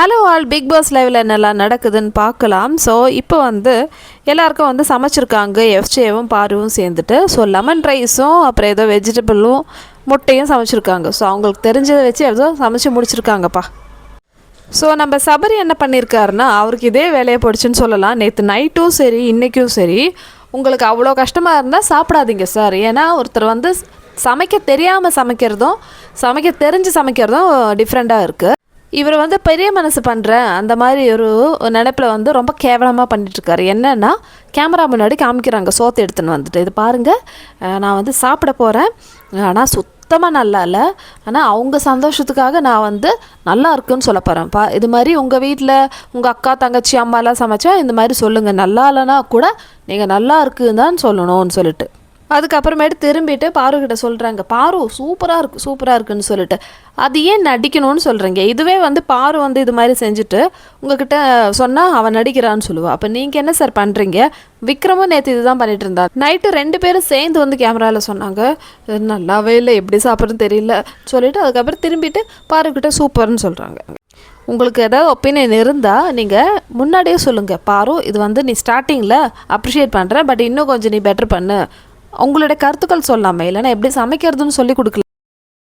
Hello all big pass லைவில் என்னெல்லாம் நடக்குதுன்னு பார்க்கலாம். ஸோ இப்போ வந்து எல்லாருக்கும் வந்து சமைச்சிருக்காங்க. எஃப்ஜேவும் பாருவும் சேர்ந்துட்டு. ஸோ லெமன் ரைஸும் அப்புறம் ஏதோ வெஜிடபிளும் முட்டையும் சமைச்சிருக்காங்க. ஸோ அவங்களுக்கு தெரிஞ்சதை வச்சு ஏதோ சமைச்சு முடிச்சிருக்காங்கப்பா. ஸோ நம்ம சபரி என்ன பண்ணியிருக்காருன்னா அவருக்கு இதே வேலையை போடுச்சுன்னு சொல்லலாம். நேற்று நைட்டும் சரி இன்றைக்கும் சரி உங்களுக்கு அவ்வளோ கஷ்டமாக இருந்தால் சாப்பிடாதீங்க சார் ஏன்னா ஒருத்தர் வந்து சமைக்க தெரியாமல் சமைக்கிறதும் சமைக்க தெரிஞ்சு சமைக்கிறதும் டிஃப்ரெண்ட்டாக இருக்குது இவர் வந்து பெரிய மனசு பண்ணுறேன் அந்த மாதிரி ஒரு நினைப்பில் வந்து ரொம்ப கேவலமாக பண்ணிட்டுருக்காரு. என்னென்னா கேமரா முன்னாடி காமிக்கிறாங்க சோத்தை எடுத்துன்னு வந்துட்டு. இது பாருங்கள் நான் வந்து சாப்பிட போகிறேன் ஆனால் சுத்தமாக நல்லா இல்லை. ஆனால் அவங்க சந்தோஷத்துக்காக நான் வந்து நல்லா இருக்குன்னு சொல்ல போகிறேன் பா இது மாதிரி உங்கள் வீட்டில் உங்கள் அக்கா தங்கச்சி அம்மாலாம் சமைச்சா இந்த மாதிரி சொல்லுங்கள் நல்லா இல்லைன்னா கூட நீங்கள் நல்லா இருக்குன்னு தான் சொல்லணும்னு சொல்லிட்டு. அதுக்கப்புறமேட்டு திரும்பிட்டு பாருக்கிட்ட சொல்கிறாங்க பாரு சூப்பராக இருக்குது சூப்பராக இருக்குன்னு சொல்லிட்டு. அது ஏன் நடிக்கணும்னு சொல்கிறீங்க இதுவே வந்து பாரு வந்து இது மாதிரி செஞ்சுட்டு உங்ககிட்ட சொன்னால் அவன் நடிக்கிறான்னு சொல்லுவாள் அப்போ நீங்கள் என்ன சார் பண்ணுறீங்க விக்ரமும் நேற்று இதுதான் பண்ணிட்டு இருந்தார். நைட்டு ரெண்டு பேரும் சேர்ந்து வந்து கேமராவில் சொன்னாங்க. நல்லாவே இல்லை எப்படி சாப்பிட்றதுன்னு தெரியல சொல்லிட்டு அதுக்கப்புறம் திரும்பிட்டு பாருக்கிட்ட சூப்பர்னு சொல்கிறாங்க உங்களுக்கு ஏதாவது ஒப்பீனியன் இருந்தால் நீங்கள் முன்னாடியே சொல்லுங்கள் பாரு இது வந்து நீ ஸ்டார்டிங்கில் அப்ரிஷியேட் பண்ணுற பட் இன்னும் கொஞ்சம் நீ பெட்டர் பண்ணு. உங்களோட கருத்துக்கள் சொல்லாமல் இல்லைன்னா எப்படி சமைக்கிறதுன்னு சொல்லி கொடுக்கல.